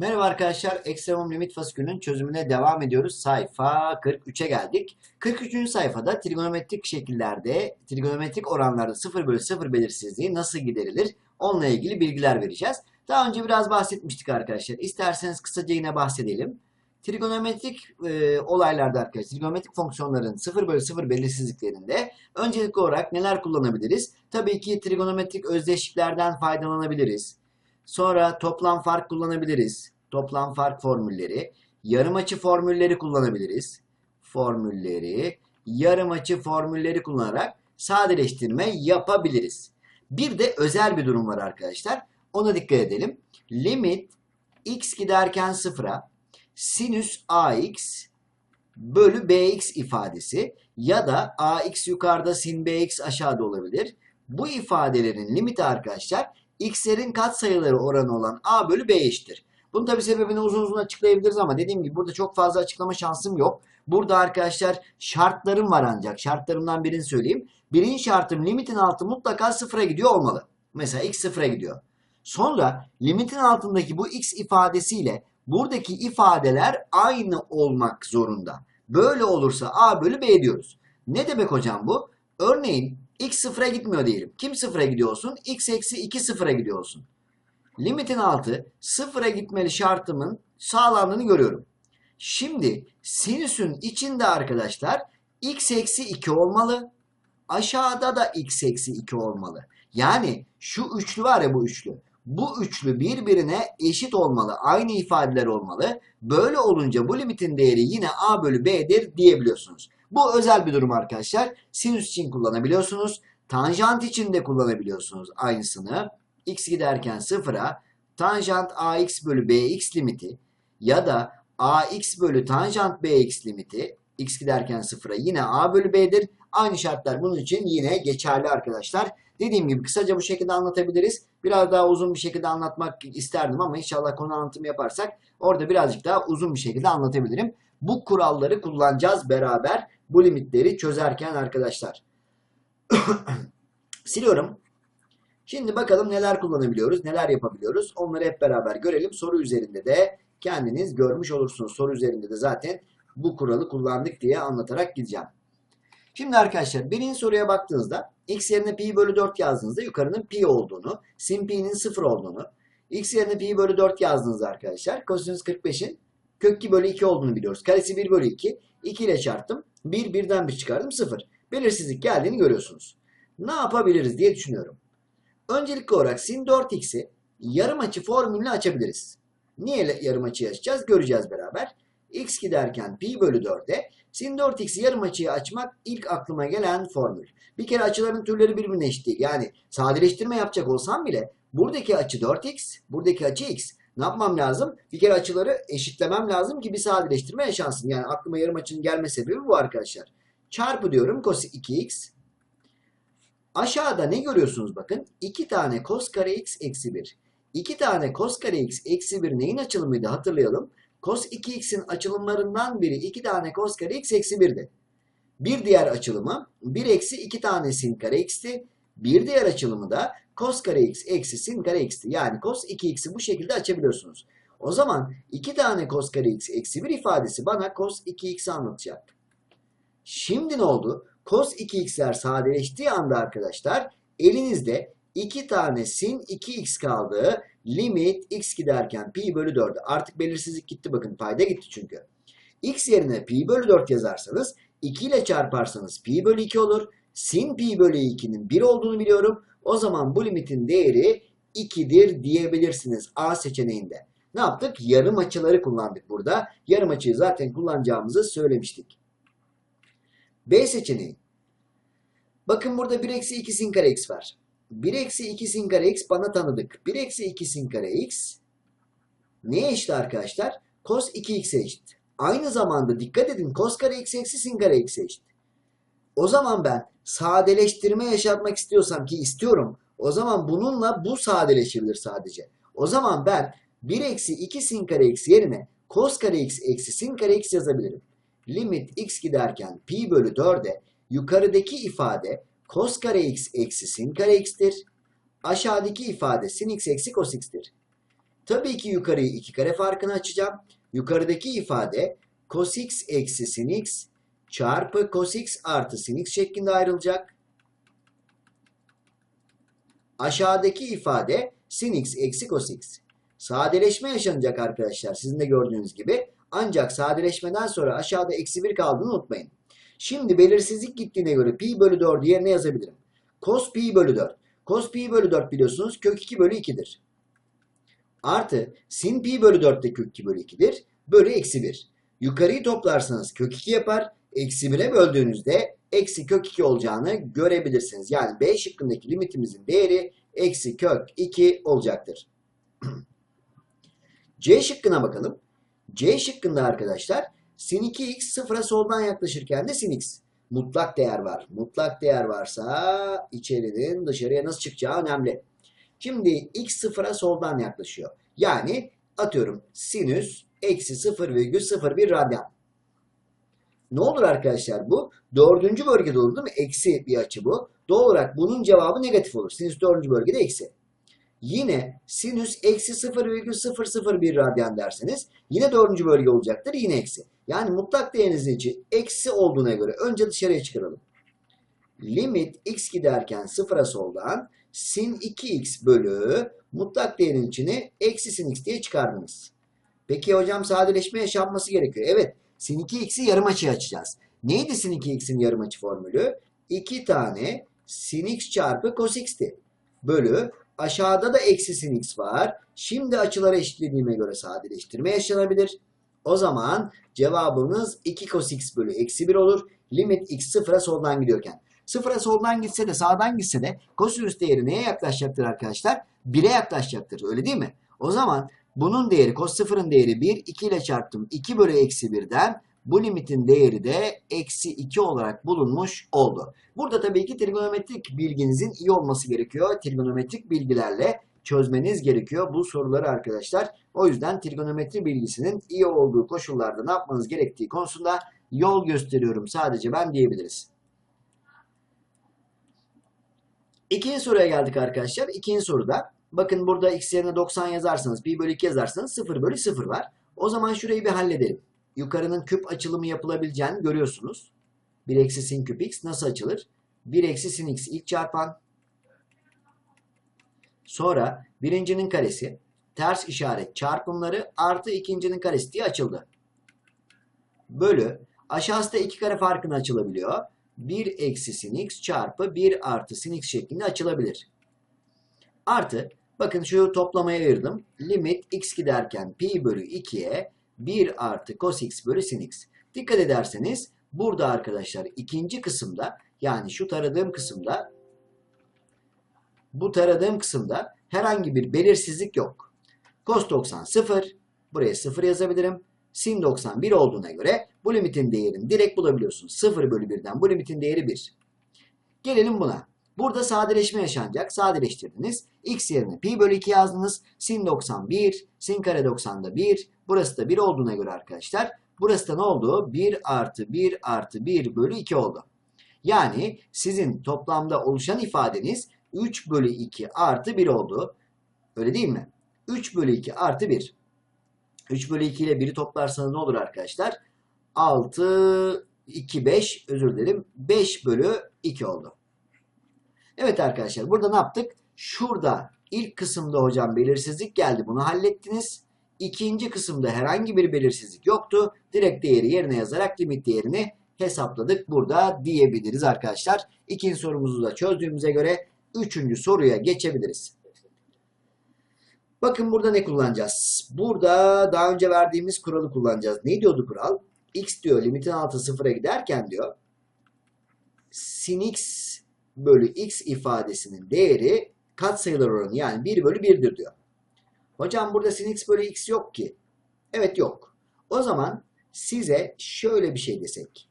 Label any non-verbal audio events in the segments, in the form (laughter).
Merhaba arkadaşlar, Ekstremum limit fasikülünün çözümüne devam ediyoruz. Sayfa 43'e geldik. 43. sayfada trigonometrik şekillerde, trigonometrik oranlarda 0 bölü 0 belirsizliği nasıl giderilir? Onunla ilgili bilgiler vereceğiz. Daha önce biraz bahsetmiştik arkadaşlar. İsterseniz kısaca yine bahsedelim. Trigonometrik e, olaylarda arkadaşlar, trigonometrik fonksiyonların 0 bölü 0 belirsizliklerinde öncelikli olarak neler kullanabiliriz? Tabii ki trigonometrik özdeşliklerden faydalanabiliriz. Sonra toplam fark kullanabiliriz. Toplam fark formülleri. Yarım açı formülleri kullanabiliriz. Formülleri, yarım açı formülleri kullanarak sadeleştirme yapabiliriz. Bir de özel bir durum var arkadaşlar. Ona dikkat edelim. Limit x giderken sıfıra sinüs ax bölü bx ifadesi ya da ax yukarıda sin bx aşağıda olabilir. Bu ifadelerin limiti arkadaşlar x'lerin katsayıları oranı olan a bölü b eşittir. Bunun tabi sebebini uzun uzun açıklayabiliriz ama dediğim gibi burada çok fazla açıklama şansım yok. Burada arkadaşlar şartlarım var ancak. Şartlarımdan birini söyleyeyim. Birinci şartım limitin altı mutlaka sıfıra gidiyor olmalı. Mesela x sıfıra gidiyor. Sonra limitin altındaki bu x ifadesiyle buradaki ifadeler aynı olmak zorunda. Böyle olursa a bölü b diyoruz. Ne demek hocam bu? Örneğin x sıfıra gitmiyor diyelim. Kim sıfıra gidiyor olsun? x eksi 2 sıfıra gidiyor olsun. Limitin altı sıfıra gitmeli şartımın sağlandığını görüyorum. Şimdi sinüsün içinde arkadaşlar x eksi 2 olmalı. Aşağıda da x eksi 2 olmalı. Yani şu üçlü var ya bu üçlü. Bu üçlü birbirine eşit olmalı. Aynı ifadeler olmalı. Böyle olunca bu limitin değeri yine a bölü b'dir diyebiliyorsunuz. Bu özel bir durum arkadaşlar. Sinüs için kullanabiliyorsunuz. Tanjant için de kullanabiliyorsunuz aynısını. x giderken sıfıra tanjant ax bölü bx limiti ya da ax bölü tanjant bx limiti x giderken sıfıra yine a bölü b'dir. Aynı şartlar bunun için yine geçerli arkadaşlar. Dediğim gibi kısaca bu şekilde anlatabiliriz. Biraz daha uzun bir şekilde anlatmak isterdim ama inşallah konu anlatımı yaparsak orada birazcık daha uzun bir şekilde anlatabilirim. Bu kuralları kullanacağız beraber bu limitleri çözerken arkadaşlar. (clears throat) Siliyorum. Şimdi bakalım neler kullanabiliyoruz, neler yapabiliyoruz. Onları hep beraber görelim. Soru üzerinde de kendiniz görmüş olursunuz. Soru üzerinde de zaten bu kuralı kullandık diye anlatarak gideceğim. Şimdi arkadaşlar birinci soruya baktığınızda x yerine pi bölü 4 yazdığınızda yukarının pi olduğunu, sin pi'nin 0 olduğunu, x yerine pi bölü 4 yazdığınızda arkadaşlar kosinüs 45'in kök 2 bölü 2 olduğunu biliyoruz. Karesi 1 bölü 2. 2 ile çarptım. 1 birden bir çıkardım 0. Belirsizlik geldiğini görüyorsunuz. Ne yapabiliriz diye düşünüyorum. Öncelikli olarak sin 4x'i yarım açı formülünü açabiliriz. Niye yarım açıyı açacağız? Göreceğiz beraber. x giderken pi bölü 4'e sin 4x'i yarım açıyı açmak ilk aklıma gelen formül. Bir kere açıların türleri birbirine eşit değil. Yani sadeleştirme yapacak olsam bile buradaki açı 4x, buradaki açı x. Ne yapmam lazım? Bir kere açıları eşitlemem lazım ki bir sadeleştirme yaşansın. Yani aklıma yarım açının gelme sebebi bu arkadaşlar. Çarpı diyorum cos 2x. Aşağıda ne görüyorsunuz bakın? 2 tane cos kare x eksi 1. 2 tane cos kare x eksi 1 neyin açılımıydı hatırlayalım. Cos 2x'in açılımlarından biri 2 tane cos kare x eksi 1'di. Bir diğer açılımı 1 eksi 2 tane sin kare x'ti. Bir diğer açılımı da cos kare x eksi sin kare x'ti. Yani cos 2x'i bu şekilde açabiliyorsunuz. O zaman 2 tane cos kare x eksi 1 ifadesi bana cos 2x'i anlatacak. Şimdi ne oldu? Cos 2x'ler sadeleştiği anda arkadaşlar elinizde 2 tane sin 2x kaldı. Limit x giderken pi bölü 4'e. Artık belirsizlik gitti bakın payda gitti çünkü. x yerine pi bölü 4 yazarsanız 2 ile çarparsanız pi bölü 2 olur. Sin pi bölü 2'nin 1 olduğunu biliyorum. O zaman bu limitin değeri 2'dir diyebilirsiniz A seçeneğinde. Ne yaptık? Yarım açıları kullandık burada. Yarım açıyı zaten kullanacağımızı söylemiştik. B seçeneği. Bakın burada 1 eksi 2 sin kare x var. 1 eksi 2 sin kare x bana tanıdık. 1 eksi 2 sin kare x neye eşit arkadaşlar? Cos 2x'e eşit. Aynı zamanda dikkat edin cos kare x eksi sin kare x'e eşit. O zaman ben sadeleştirme yaşatmak istiyorsam ki istiyorum. O zaman bununla bu sadeleşebilir sadece. O zaman ben 1 eksi 2 sin kare x yerine cos kare x eksi sin kare x yazabilirim. Limit x giderken pi bölü 4'e yukarıdaki ifade cos kare x eksi sin kare x'tir. Aşağıdaki ifade sin x eksi cos x'tir. Tabii ki yukarıyı iki kare farkını açacağım. Yukarıdaki ifade cos x eksi sin x çarpı cos x artı sin x şeklinde ayrılacak. Aşağıdaki ifade sin x eksi cos x. Sadeleşme yaşanacak arkadaşlar sizin de gördüğünüz gibi. Ancak sadeleşmeden sonra aşağıda eksi 1 kaldığını unutmayın. Şimdi belirsizlik gittiğine göre pi bölü 4'ü yerine yazabilirim. Cos pi bölü 4. Cos pi bölü 4 biliyorsunuz kök 2 bölü 2'dir. Artı sin pi bölü 4 de kök 2 bölü 2'dir. Bölü eksi 1. Yukarıyı toplarsanız kök 2 yapar. Eksi 1'e böldüğünüzde eksi kök 2 olacağını görebilirsiniz. Yani B şıkkındaki limitimizin değeri eksi kök 2 olacaktır. (clears throat) C şıkkına bakalım. C şıkkında arkadaşlar sin 2x sıfıra soldan yaklaşırken de sin x. Mutlak değer var. Mutlak değer varsa içerinin dışarıya nasıl çıkacağı önemli. Şimdi x sıfıra soldan yaklaşıyor. Yani atıyorum sinüs eksi 0,01 radyan. Ne olur arkadaşlar bu? Dördüncü bölgede olur değil mi? Eksi bir açı bu. Doğal olarak bunun cevabı negatif olur. Sinüs dördüncü bölgede eksi. Yine sinüs eksi 0,001 radyan derseniz yine dördüncü bölge olacaktır. Yine eksi. Yani mutlak değerinizin içi eksi olduğuna göre önce dışarıya çıkaralım. Limit x giderken sıfıra soldan sin 2x bölü mutlak değerin içini eksi sin x diye çıkardınız. Peki hocam sadeleşme yaşanması gerekiyor. Evet sin 2x'i yarım açıya açacağız. Neydi sin 2x'in yarım açı formülü? 2 tane sin x çarpı cos x'ti. Bölü aşağıda da eksi sin x var. Şimdi açıları eşitlediğime göre sadeleştirme yaşanabilir. O zaman cevabımız 2 cos x bölü eksi 1 olur. Limit x sıfıra soldan gidiyorken. Sıfıra soldan gitse de sağdan gitse de kosinüs değeri neye yaklaşacaktır arkadaşlar? 1'e yaklaşacaktır. Öyle değil mi? O zaman bunun değeri cos sıfırın değeri 1. 2 ile çarptım. 2 bölü eksi 1'den bu limitin değeri de eksi 2 olarak bulunmuş oldu. Burada tabii ki trigonometrik bilginizin iyi olması gerekiyor. Trigonometrik bilgilerle çözmeniz gerekiyor bu soruları arkadaşlar. O yüzden trigonometri bilgisinin iyi olduğu koşullarda ne yapmanız gerektiği konusunda yol gösteriyorum sadece ben diyebiliriz. İkinci soruya geldik arkadaşlar. İkinci soruda bakın burada x yerine 90 yazarsanız pi bölü 2 yazarsanız 0 bölü 0 var. O zaman şurayı bir halledelim. Yukarının küp açılımı yapılabileceğini görüyorsunuz. 1 eksi sin küp x nasıl açılır? 1 eksi sin x ilk çarpan. Sonra birincinin karesi ters işaret çarpımları artı ikincinin karesi diye açıldı. Bölü aşağısı da iki kare farkını açılabiliyor. 1 eksi sin x çarpı 1 artı sin x şeklinde açılabilir. Artı bakın şu toplamaya ayırdım. Limit x giderken pi bölü 2'ye 1 artı cos x bölü sin x. Dikkat ederseniz burada arkadaşlar ikinci kısımda yani şu taradığım kısımda bu taradığım kısımda herhangi bir belirsizlik yok. Cos 90 0. Buraya 0 yazabilirim. Sin 90 1 olduğuna göre bu limitin değerini direkt bulabiliyorsunuz. 0 bölü 1'den bu limitin değeri 1. Gelelim buna. Burada sadeleşme yaşanacak. Sadeleştirdiniz. X yerine pi bölü 2 yazdınız. Sin 90 1. Sin kare 90 da 1. Burası da 1 olduğuna göre arkadaşlar. Burası da ne oldu? 1 artı 1 artı 1 bölü 2 oldu. Yani sizin toplamda oluşan ifadeniz 3 bölü 2 artı 1 oldu. Öyle değil mi? 3 bölü 2 artı 1. 3 bölü 2 ile 1'i toplarsanız ne olur arkadaşlar? 6, 2, 5 özür dilerim. 5 bölü 2 oldu. Evet arkadaşlar burada ne yaptık? Şurada ilk kısımda hocam belirsizlik geldi. Bunu hallettiniz. İkinci kısımda herhangi bir belirsizlik yoktu. Direkt değeri yerine yazarak limit değerini hesapladık burada diyebiliriz arkadaşlar. İkinci sorumuzu da çözdüğümüze göre üçüncü soruya geçebiliriz. Bakın burada ne kullanacağız? Burada daha önce verdiğimiz kuralı kullanacağız. Ne diyordu kural? X diyor limitin altı sıfıra giderken diyor sin x bölü x ifadesinin değeri katsayılar oranı yani 1 bölü 1'dir diyor. Hocam burada sin x bölü x yok ki. Evet yok. O zaman size şöyle bir şey desek.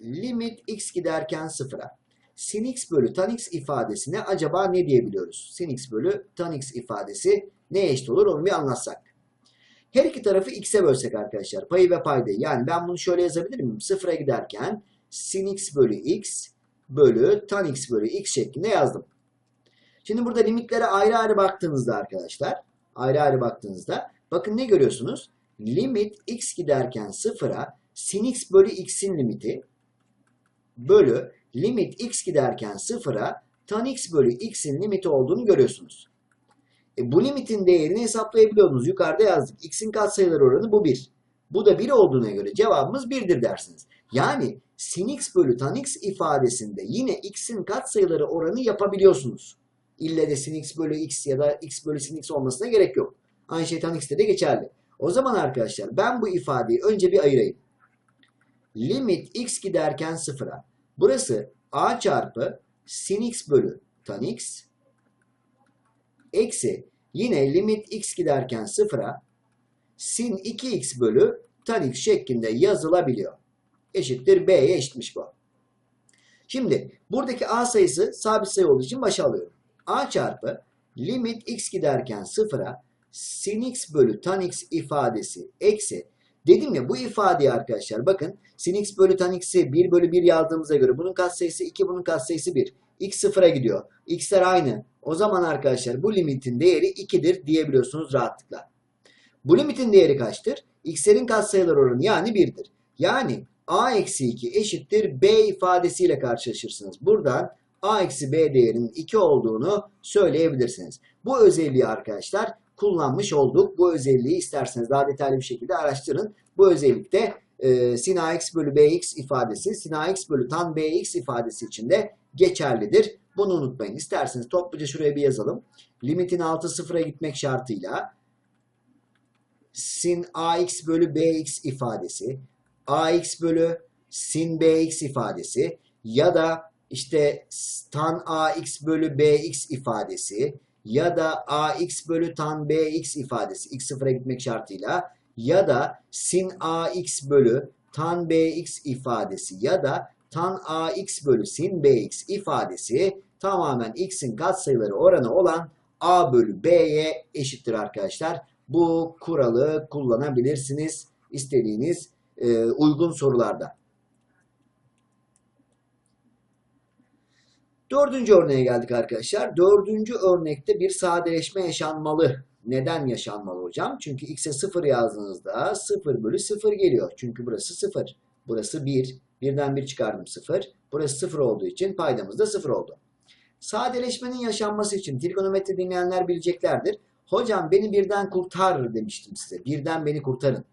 Limit x giderken sıfıra. Sin x bölü tan x ifadesine acaba ne diyebiliyoruz? Sin x bölü tan x ifadesi neye eşit olur onu bir anlatsak. Her iki tarafı x'e bölsek arkadaşlar. Payı ve paydayı. Yani ben bunu şöyle yazabilir miyim? Sıfıra giderken sin x bölü x bölü tan x bölü x şeklinde yazdım. Şimdi burada limitlere ayrı ayrı baktığınızda arkadaşlar ayrı ayrı baktığınızda bakın ne görüyorsunuz? Limit x giderken sıfıra sin x bölü x'in limiti bölü limit x giderken sıfıra tan x bölü x'in limiti olduğunu görüyorsunuz. E, bu limitin değerini hesaplayabiliyorsunuz. Yukarıda yazdık. X'in katsayıları oranı bu 1. Bu da 1 olduğuna göre cevabımız 1'dir dersiniz. Yani sin x bölü tan x ifadesinde yine x'in katsayıları oranı yapabiliyorsunuz. İlle de sin x bölü x ya da x bölü sin x olmasına gerek yok. Aynı şey tan x'te de geçerli. O zaman arkadaşlar ben bu ifadeyi önce bir ayırayım. Limit x giderken sıfıra. Burası a çarpı sin x bölü tan x eksi yine limit x giderken sıfıra sin 2x bölü tan x şeklinde yazılabiliyor. Eşittir b'ye eşitmiş bu. Şimdi buradaki a sayısı sabit sayı olduğu için başa alıyorum. a çarpı limit x giderken sıfıra sin x bölü tan x ifadesi eksi Dedim ya bu ifadeyi arkadaşlar bakın sin x bölü tan x'i 1 bölü 1 yazdığımıza göre bunun katsayısı 2 bunun katsayısı 1. x sıfıra gidiyor. x'ler aynı. O zaman arkadaşlar bu limitin değeri 2'dir diyebiliyorsunuz rahatlıkla. Bu limitin değeri kaçtır? x'lerin katsayıları oranı yani 1'dir. Yani a eksi 2 eşittir b ifadesiyle karşılaşırsınız. Buradan a eksi b değerinin 2 olduğunu söyleyebilirsiniz. Bu özelliği arkadaşlar kullanmış olduk. Bu özelliği isterseniz daha detaylı bir şekilde araştırın. Bu özellikte e, sin ax bölü bx ifadesi sin ax bölü tan bx ifadesi için de geçerlidir. Bunu unutmayın. İsterseniz topluca şuraya bir yazalım. Limitin altı sıfıra gitmek şartıyla sin ax bölü bx ifadesi ax bölü sin bx ifadesi ya da işte tan ax bölü bx ifadesi ya da ax bölü tan bx ifadesi x sıfıra gitmek şartıyla ya da sin ax bölü tan bx ifadesi ya da tan ax bölü sin bx ifadesi tamamen x'in katsayıları oranı olan a bölü b'ye eşittir arkadaşlar. Bu kuralı kullanabilirsiniz istediğiniz e, uygun sorularda. Dördüncü örneğe geldik arkadaşlar. Dördüncü örnekte bir sadeleşme yaşanmalı. Neden yaşanmalı hocam? Çünkü x'e 0 yazdığınızda 0 bölü 0 geliyor. Çünkü burası 0. Burası 1. Birden 1 çıkardım 0. Burası 0 olduğu için paydamız da 0 oldu. Sadeleşmenin yaşanması için trigonometri dinleyenler bileceklerdir. Hocam beni birden kurtar demiştim size. Birden beni kurtarın.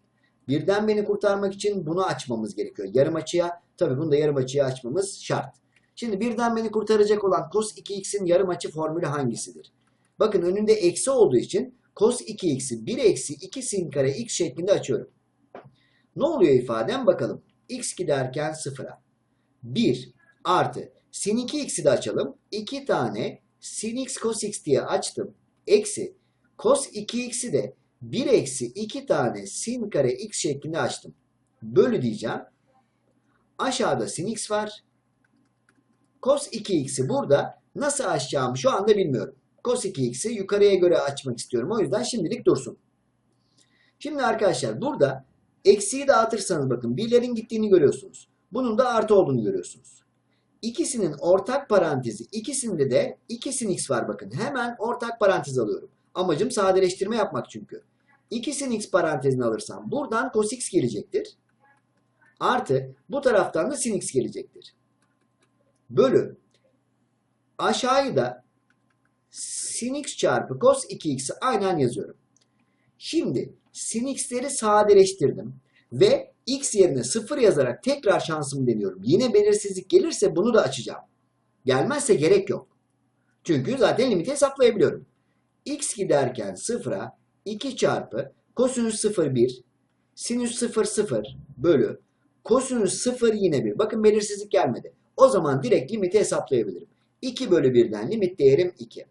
Birden beni kurtarmak için bunu açmamız gerekiyor. Yarım açıya, tabii bunu da yarım açıya açmamız şart. Şimdi birden beni kurtaracak olan cos 2x'in yarım açı formülü hangisidir? Bakın önünde eksi olduğu için cos 2x'i 1 eksi 2 sin kare x şeklinde açıyorum. Ne oluyor ifadem bakalım. x giderken sıfıra. 1 artı sin 2x'i de açalım. 2 tane sin x cos x diye açtım. Eksi cos 2x'i de 1 eksi 2 tane sin kare x şeklinde açtım. Bölü diyeceğim. Aşağıda sin x var. Cos 2x'i burada nasıl açacağımı şu anda bilmiyorum. Cos 2x'i yukarıya göre açmak istiyorum. O yüzden şimdilik dursun. Şimdi arkadaşlar burada eksiği dağıtırsanız bakın birlerin gittiğini görüyorsunuz. Bunun da artı olduğunu görüyorsunuz. İkisinin ortak parantezi ikisinde de 2 sin x var bakın. Hemen ortak parantez alıyorum. Amacım sadeleştirme yapmak çünkü. 2 sin x parantezini alırsam buradan cos x gelecektir. Artı bu taraftan da sin x gelecektir bölü aşağıyı da sin x çarpı cos 2x'i aynen yazıyorum. Şimdi sin x'leri sadeleştirdim ve x yerine 0 yazarak tekrar şansımı deniyorum. Yine belirsizlik gelirse bunu da açacağım. Gelmezse gerek yok. Çünkü zaten limiti hesaplayabiliyorum. x giderken 0'a 2 çarpı kosinüs 0 1 sinüs 0 0 bölü kosinüs 0 yine 1. Bakın belirsizlik gelmedi. O zaman direkt limiti hesaplayabilirim. 2 bölü 1'den limit değerim 2.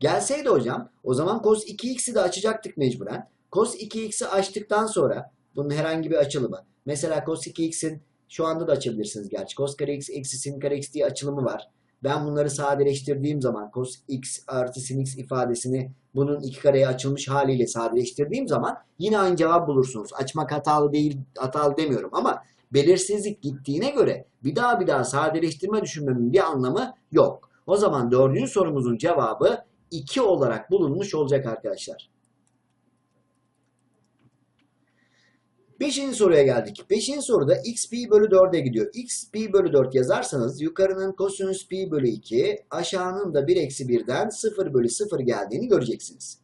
Gelseydi hocam o zaman cos 2x'i de açacaktık mecburen. Cos 2x'i açtıktan sonra bunun herhangi bir açılımı. Mesela cos 2x'in şu anda da açabilirsiniz gerçi. Cos kare x eksi sin kare x diye açılımı var. Ben bunları sadeleştirdiğim zaman cos x artı sin x ifadesini bunun iki kareye açılmış haliyle sadeleştirdiğim zaman yine aynı cevap bulursunuz. Açmak hatalı değil, hatalı demiyorum ama belirsizlik gittiğine göre bir daha bir daha sadeleştirme düşünmemin bir anlamı yok. O zaman dördüncü sorumuzun cevabı 2 olarak bulunmuş olacak arkadaşlar. Beşinci soruya geldik. Beşinci soruda x pi bölü 4'e gidiyor. x pi bölü 4 yazarsanız yukarının kosinüs pi bölü 2 aşağının da 1 eksi 1'den 0 bölü 0 geldiğini göreceksiniz.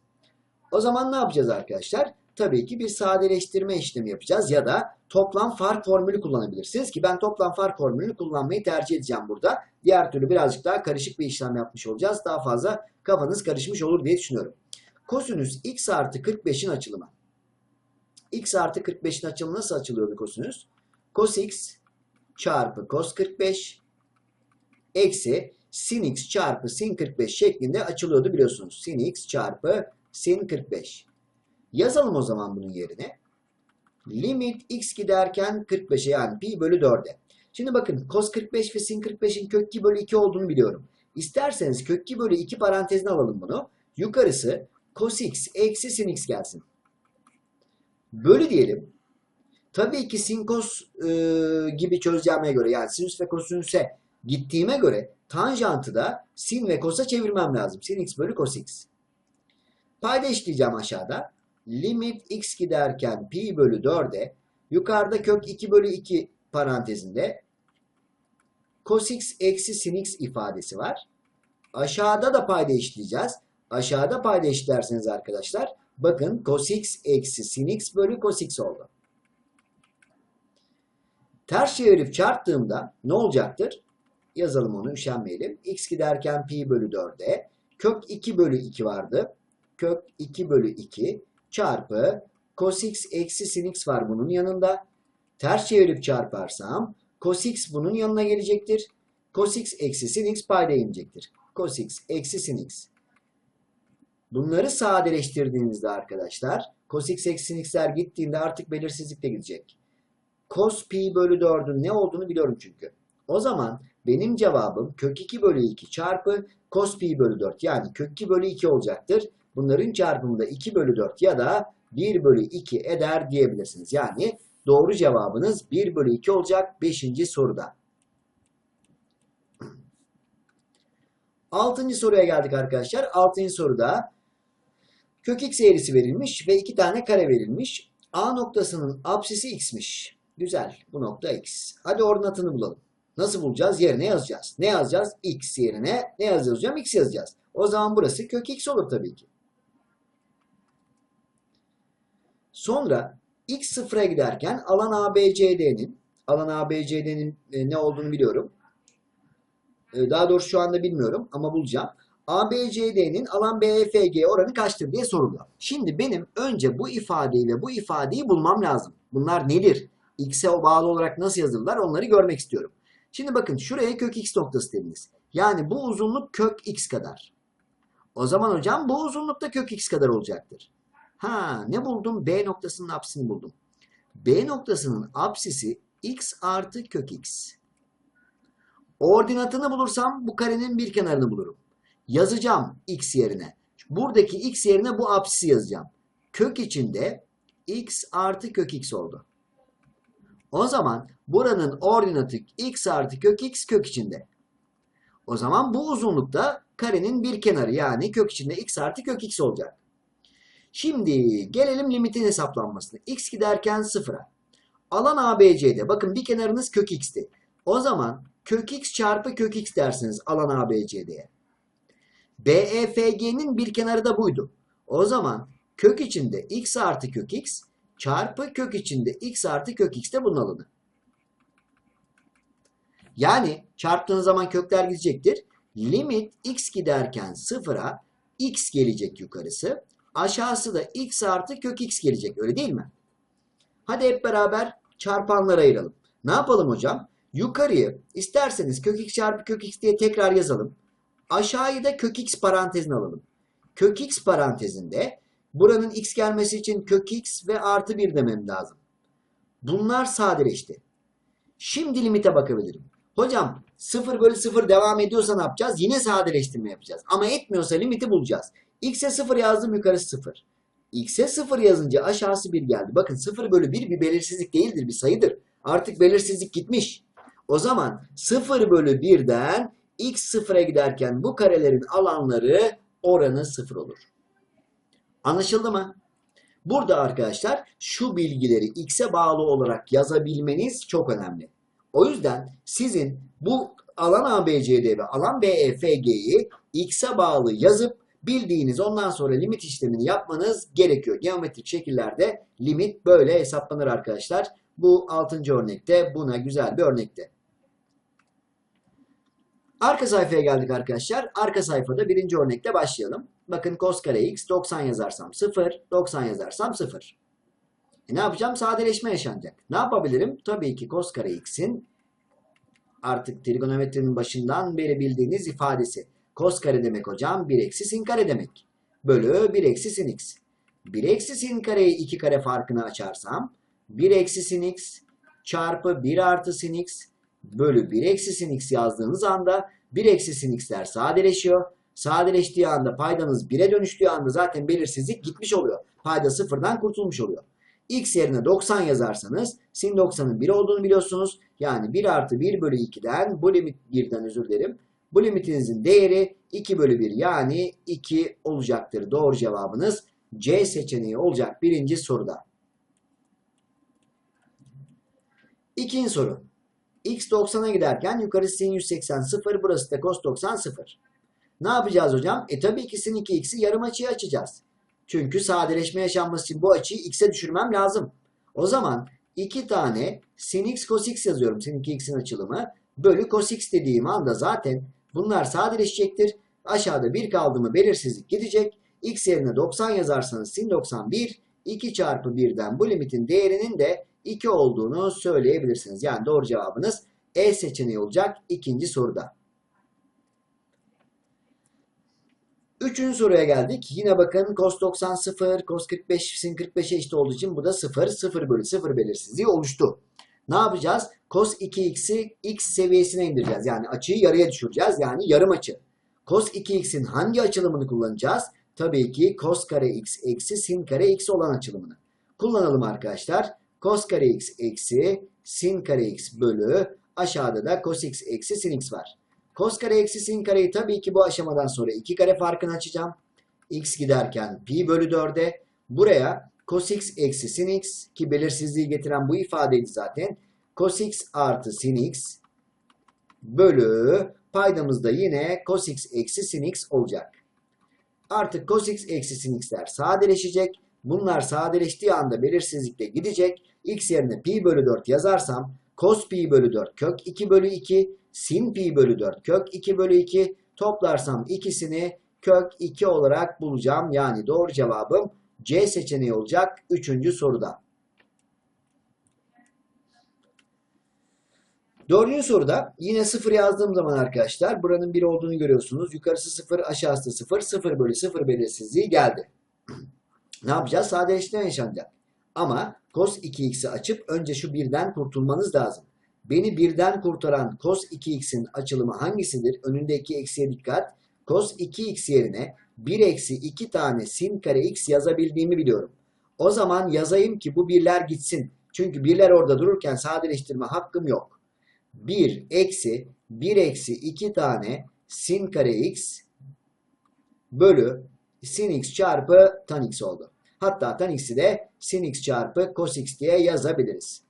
O zaman ne yapacağız arkadaşlar? Tabii ki bir sadeleştirme işlemi yapacağız ya da toplam fark formülü kullanabilirsiniz ki ben toplam fark formülünü kullanmayı tercih edeceğim burada. Diğer türlü birazcık daha karışık bir işlem yapmış olacağız. Daha fazla kafanız karışmış olur diye düşünüyorum. Kosinüs x artı 45'in açılımı. X artı 45'in açılımı nasıl açılıyordu kosinüs? Cos x çarpı cos 45 eksi sin x çarpı sin 45 şeklinde açılıyordu biliyorsunuz. Sin x çarpı sin 45. Yazalım o zaman bunun yerine. Limit x giderken 45'e yani pi bölü 4'e. Şimdi bakın cos 45 ve sin 45'in kök 2 bölü 2 olduğunu biliyorum. İsterseniz kök 2 bölü 2 parantezine alalım bunu. Yukarısı cos x eksi sin x gelsin. Bölü diyelim. Tabii ki sin cos e, gibi çözeceğime göre yani sinüs ve kosinüse gittiğime göre tanjantı da sin ve cos'a çevirmem lazım. Sin x bölü cos x. Payda işleyeceğim aşağıda. Limit x giderken pi bölü 4'e yukarıda kök 2 bölü 2 parantezinde cos x eksi sin x ifadesi var. Aşağıda da payda işleyeceğiz. Aşağıda payda işlerseniz arkadaşlar bakın cos x eksi sin x bölü cos x oldu. Ters çevirip çarptığımda ne olacaktır? Yazalım onu üşenmeyelim. x giderken pi bölü 4'e kök 2 bölü 2 vardı. Kök 2 bölü 2 çarpı cos x eksi sin x var bunun yanında. Ters çevirip çarparsam cos x bunun yanına gelecektir. Cos x eksi sin x payda inecektir. Cos x eksi sin x. Bunları sadeleştirdiğinizde arkadaşlar cos x eksi sin x'ler gittiğinde artık belirsizlik de gidecek. Cos pi bölü 4'ün ne olduğunu biliyorum çünkü. O zaman benim cevabım kök 2 bölü 2 çarpı cos pi bölü 4 yani kök 2 bölü 2 olacaktır. Bunların çarpımı da 2 bölü 4 ya da 1 bölü 2 eder diyebilirsiniz. Yani doğru cevabınız 1 bölü 2 olacak 5. soruda. 6. soruya geldik arkadaşlar. 6. soruda kök x eğrisi verilmiş ve 2 tane kare verilmiş. A noktasının apsisi x'miş. Güzel. Bu nokta x. Hadi ordinatını bulalım. Nasıl bulacağız? Yerine yazacağız. Ne yazacağız? x yerine ne yazacağız hocam? x yazacağız. O zaman burası kök x olur tabii ki. Sonra x sıfıra giderken alan ABCD'nin alan ABCD'nin e, ne olduğunu biliyorum. E, Daha doğrusu şu anda bilmiyorum ama bulacağım. ABCD'nin alan BFG oranı kaçtır diye soruluyor. Şimdi benim önce bu ifadeyle bu ifadeyi bulmam lazım. Bunlar nedir? X'e bağlı olarak nasıl yazılırlar onları görmek istiyorum. Şimdi bakın şuraya kök x noktası dediniz. Yani bu uzunluk kök x kadar. O zaman hocam bu uzunluk da kök x kadar olacaktır. Ha ne buldum? B noktasının apsisini buldum. B noktasının apsisi x artı kök x. Ordinatını bulursam bu karenin bir kenarını bulurum. Yazacağım x yerine. Buradaki x yerine bu apsisi yazacağım. Kök içinde x artı kök x oldu. O zaman buranın ordinatı x artı kök x kök içinde. O zaman bu uzunlukta karenin bir kenarı yani kök içinde x artı kök x olacak. Şimdi gelelim limitin hesaplanmasına. x giderken sıfıra. Alan ABC'de bakın bir kenarınız kök x'ti. O zaman kök x çarpı kök x dersiniz alan ABC'de. BEFG'nin bir kenarı da buydu. O zaman kök içinde x artı kök x çarpı kök içinde x artı kök x de bunun alanı. Yani çarptığınız zaman kökler gidecektir. Limit x giderken sıfıra x gelecek yukarısı. Aşağısı da x artı kök x gelecek öyle değil mi? Hadi hep beraber çarpanlara ayıralım. Ne yapalım hocam? Yukarıyı isterseniz kök x çarpı kök x diye tekrar yazalım. Aşağıyı da kök x parantezine alalım. Kök x parantezinde buranın x gelmesi için kök x ve artı 1 demem lazım. Bunlar sadeleşti. Şimdi limite bakabilirim. Hocam 0 bölü 0 devam ediyorsa ne yapacağız? Yine sadeleştirme yapacağız. Ama etmiyorsa limiti bulacağız. X'e 0 yazdım yukarısı 0. X'e 0 yazınca aşağısı 1 geldi. Bakın 0 bölü 1 bir belirsizlik değildir bir sayıdır. Artık belirsizlik gitmiş. O zaman 0 bölü 1'den x 0'a giderken bu karelerin alanları oranı 0 olur. Anlaşıldı mı? Burada arkadaşlar şu bilgileri x'e bağlı olarak yazabilmeniz çok önemli. O yüzden sizin bu alan ABCD ve alan BEFG'yi x'e bağlı yazıp bildiğiniz ondan sonra limit işlemini yapmanız gerekiyor. Geometrik şekillerde limit böyle hesaplanır arkadaşlar. Bu 6. örnekte buna güzel bir örnekte. Arka sayfaya geldik arkadaşlar. Arka sayfada birinci örnekle başlayalım. Bakın cos kare x 90 yazarsam 0, 90 yazarsam 0. E ne yapacağım? Sadeleşme yaşanacak. Ne yapabilirim? Tabii ki cos kare x'in artık trigonometrinin başından beri bildiğiniz ifadesi. Cos kare demek hocam 1 eksi sin kare demek. Bölü 1 eksi sin x. 1 eksi sin kareyi 2 kare farkını açarsam 1 eksi sin x çarpı 1 artı sin x bölü 1 eksi sin x yazdığınız anda 1 eksi sin x'ler sadeleşiyor. Sadeleştiği anda paydanız 1'e dönüştüğü anda zaten belirsizlik gitmiş oluyor. Payda sıfırdan kurtulmuş oluyor. x yerine 90 yazarsanız sin 90'ın 1 olduğunu biliyorsunuz. Yani 1 artı 1 bölü 2'den bu limit 1'den özür dilerim. Bu limitinizin değeri 2 bölü 1 yani 2 olacaktır. Doğru cevabınız C seçeneği olacak birinci soruda. İkinci soru. X 90'a giderken yukarı sin 180 0 burası da cos 90 0. Ne yapacağız hocam? E tabii ki sin 2x'i yarım açıya açacağız. Çünkü sadeleşme yaşanması için bu açıyı x'e düşürmem lazım. O zaman 2 tane sin x cos x yazıyorum. Sin 2x'in açılımı. Bölü cos x dediğim anda zaten bunlar sadeleşecektir. Aşağıda 1 kaldı mı belirsizlik gidecek. x yerine 90 yazarsanız sin 91 2 çarpı 1'den bu limitin değerinin de 2 olduğunu söyleyebilirsiniz. Yani doğru cevabınız E seçeneği olacak ikinci soruda. Üçüncü soruya geldik. Yine bakın cos 90 0, cos 45 sin 45'e eşit olduğu için bu da 0, 0 bölü 0 belirsizliği oluştu. Ne yapacağız? Cos 2x'i x seviyesine indireceğiz. Yani açıyı yarıya düşüreceğiz. Yani yarım açı. Cos 2x'in hangi açılımını kullanacağız? Tabii ki cos kare x eksi sin kare x olan açılımını. Kullanalım arkadaşlar. Cos kare x eksi sin kare x bölü aşağıda da cos x eksi sin x var. Cos kare eksi sin kareyi tabii ki bu aşamadan sonra 2 kare farkını açacağım. x giderken pi bölü 4'e buraya cos x eksi sin x ki belirsizliği getiren bu ifadeydi zaten. Cos x artı sin x bölü paydamızda yine cos x eksi sin x olacak. Artık cos x eksi sin x'ler sadeleşecek. Bunlar sadeleştiği anda belirsizlikle gidecek. x yerine pi bölü 4 yazarsam cos pi bölü 4 kök 2 bölü 2 sin pi bölü 4 kök 2 bölü 2 toplarsam ikisini kök 2 olarak bulacağım. Yani doğru cevabım C seçeneği olacak 3. soruda. Dördüncü soruda yine 0 yazdığım zaman arkadaşlar buranın 1 olduğunu görüyorsunuz. Yukarısı 0 aşağısı 0 0 bölü 0 belirsizliği geldi. Ne yapacağız? Sadeleştirme yaşanacak. Ama cos 2x'i açıp önce şu birden kurtulmanız lazım. Beni birden kurtaran cos 2x'in açılımı hangisidir? Önündeki eksiye dikkat. Cos 2x yerine 1 eksi 2 tane sin kare x yazabildiğimi biliyorum. O zaman yazayım ki bu birler gitsin. Çünkü birler orada dururken sadeleştirme hakkım yok. 1 eksi 1 eksi 2 tane sin kare x bölü sin x çarpı tan x oldu. Hatta tan x'i de sin x çarpı cos x diye yazabiliriz.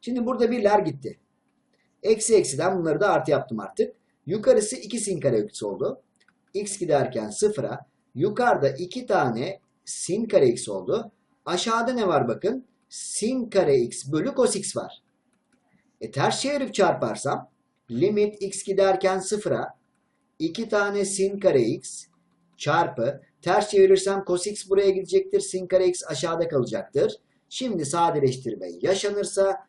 Şimdi burada birler gitti. Eksi eksiden bunları da artı yaptım artık. Yukarısı 2 sin kare x oldu. x giderken sıfıra. Yukarıda 2 tane sin kare x oldu. Aşağıda ne var bakın? Sin kare x bölü cos x var. E ters çevirip çarparsam limit x giderken sıfıra 2 tane sin kare x çarpı ters çevirirsem cos x buraya gidecektir. Sin kare x aşağıda kalacaktır. Şimdi sadeleştirme yaşanırsa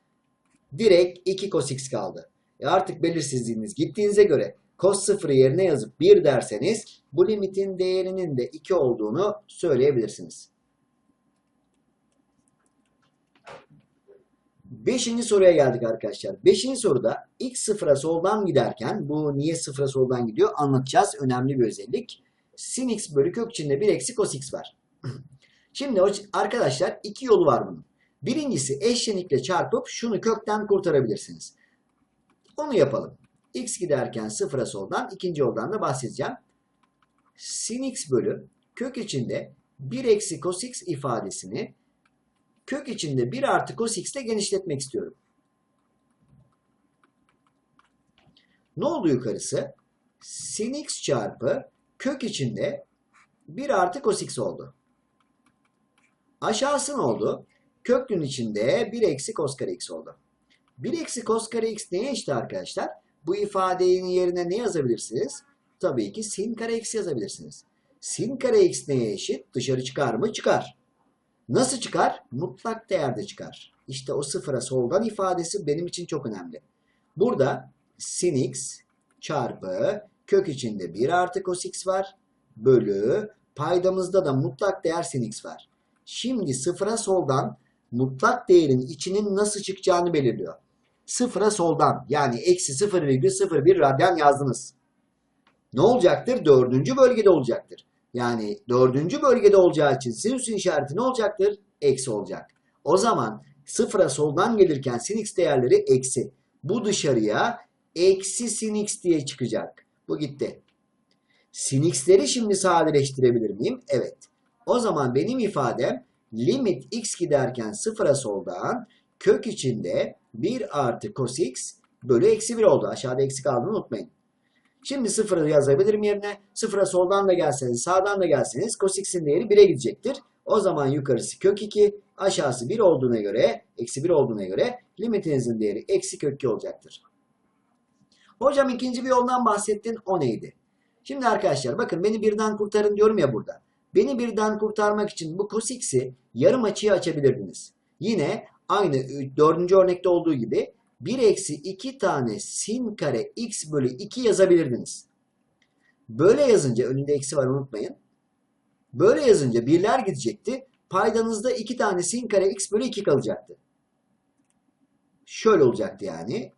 direkt 2 cos x kaldı. E artık belirsizliğiniz gittiğinize göre cos 0'ı yerine yazıp 1 derseniz bu limitin değerinin de 2 olduğunu söyleyebilirsiniz. Beşinci soruya geldik arkadaşlar. Beşinci soruda x sıfıra soldan giderken bu niye sıfıra soldan gidiyor anlatacağız. Önemli bir özellik. Sin x bölü kök içinde 1 eksi cos x var. (clears throat) Şimdi arkadaşlar iki yolu var bunun. Birincisi eşlenikle çarpıp şunu kökten kurtarabilirsiniz. Onu yapalım. x giderken sıfıra soldan ikinci yoldan da bahsedeceğim. Sin x bölü kök içinde 1 eksi cos x ifadesini kök içinde 1 artı cos x ile genişletmek istiyorum. Ne oldu yukarısı? Sin x çarpı kök içinde 1 artı cos x oldu. Aşağısı ne oldu? Köklün içinde 1 eksi cos kare x oldu. 1 eksi cos kare x neye eşit arkadaşlar? Bu ifadenin yerine ne yazabilirsiniz? Tabii ki sin kare x yazabilirsiniz. Sin kare x neye eşit? Dışarı çıkar mı? Çıkar. Nasıl çıkar? Mutlak değerde çıkar. İşte o sıfıra soldan ifadesi benim için çok önemli. Burada sin x çarpı kök içinde 1 artı cos x var. Bölü paydamızda da mutlak değer sin x var. Şimdi sıfıra soldan mutlak değerin içinin nasıl çıkacağını belirliyor. Sıfıra soldan yani eksi 0,01 radyan yazdınız. Ne olacaktır? Dördüncü bölgede olacaktır. Yani dördüncü bölgede olacağı için sinüsün işareti ne olacaktır? Eksi olacak. O zaman sıfıra soldan gelirken sin x değerleri eksi. Bu dışarıya eksi sin x diye çıkacak. Bu gitti. Sin x'leri şimdi sadeleştirebilir miyim? Evet. O zaman benim ifadem limit x giderken sıfıra soldan kök içinde 1 artı cos x bölü eksi 1 oldu. Aşağıda eksi kaldığını unutmayın. Şimdi sıfırı yazabilirim yerine. Sıfıra soldan da gelseniz sağdan da gelseniz cos x'in değeri 1'e gidecektir. O zaman yukarısı kök 2 aşağısı 1 olduğuna göre eksi 1 olduğuna göre limitinizin değeri eksi kök 2 olacaktır. Hocam ikinci bir yoldan bahsettin o neydi? Şimdi arkadaşlar bakın beni birden kurtarın diyorum ya burada. Beni birden kurtarmak için bu cos x'i yarım açıya açabilirdiniz. Yine aynı dördüncü örnekte olduğu gibi 1 eksi 2 tane sin kare x bölü 2 yazabilirdiniz. Böyle yazınca önünde eksi var unutmayın. Böyle yazınca birler gidecekti. Paydanızda 2 tane sin kare x bölü 2 kalacaktı. Şöyle olacaktı yani.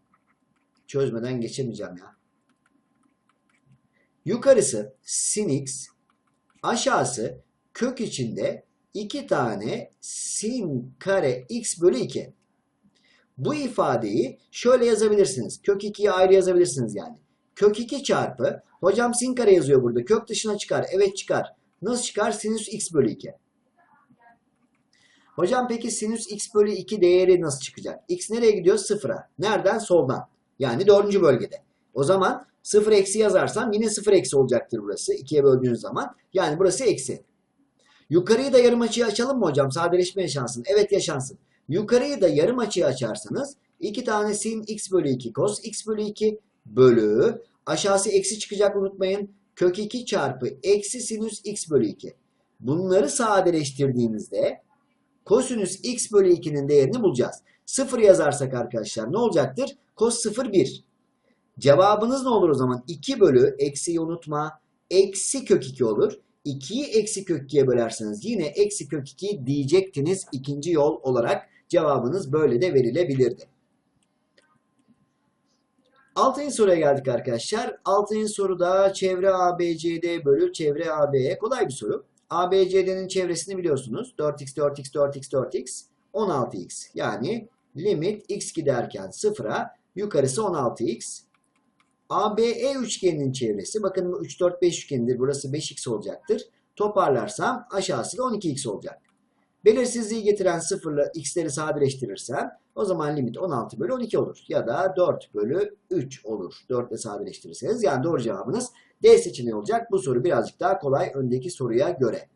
Çözmeden geçemeyeceğim ya. Yukarısı sin x, aşağısı kök içinde 2 tane sin kare x bölü 2. Bu ifadeyi şöyle yazabilirsiniz. Kök 2'yi ayrı yazabilirsiniz yani. Kök 2 çarpı, hocam sin kare yazıyor burada. Kök dışına çıkar. Evet çıkar. Nasıl çıkar? Sinüs x bölü 2. Hocam peki sinüs x bölü 2 değeri nasıl çıkacak? X nereye gidiyor? Sıfıra. Nereden? Soldan. Yani dördüncü bölgede. O zaman sıfır eksi yazarsam yine sıfır eksi olacaktır burası. 2'ye böldüğünüz zaman. Yani burası eksi. Yukarıyı da yarım açıya açalım mı hocam? Sadeleşme yaşansın. Evet yaşansın. Yukarıyı da yarım açıya açarsanız 2 tane sin x bölü 2 cos x bölü 2 bölü aşağısı eksi çıkacak unutmayın. Kök 2 çarpı eksi sinüs x bölü 2. Bunları sadeleştirdiğimizde kosinüs x bölü 2'nin değerini bulacağız. 0 yazarsak arkadaşlar ne olacaktır? Cos 0 1. Cevabınız ne olur o zaman? 2 bölü eksiyi unutma. Eksi kök 2 olur. 2'yi eksi kök 2'ye bölerseniz yine eksi kök 2 diyecektiniz ikinci yol olarak. Cevabınız böyle de verilebilirdi. Altıncı soruya geldik arkadaşlar. Altıncı soruda çevre ABCD bölü çevre AB'ye kolay bir soru. ABCD'nin çevresini biliyorsunuz. 4x, 4x, 4x, 4x, 16x. Yani limit x giderken sıfıra yukarısı 16x. ABE üçgeninin çevresi bakın bu 3, 4, 5 üçgenidir. Burası 5x olacaktır. Toparlarsam aşağısı da 12x olacak. Belirsizliği getiren sıfırla x'leri sadeleştirirsem o zaman limit 16 bölü 12 olur. Ya da 4 bölü 3 olur. 4 ile sadeleştirirseniz yani doğru cevabınız D seçeneği olacak. Bu soru birazcık daha kolay öndeki soruya göre.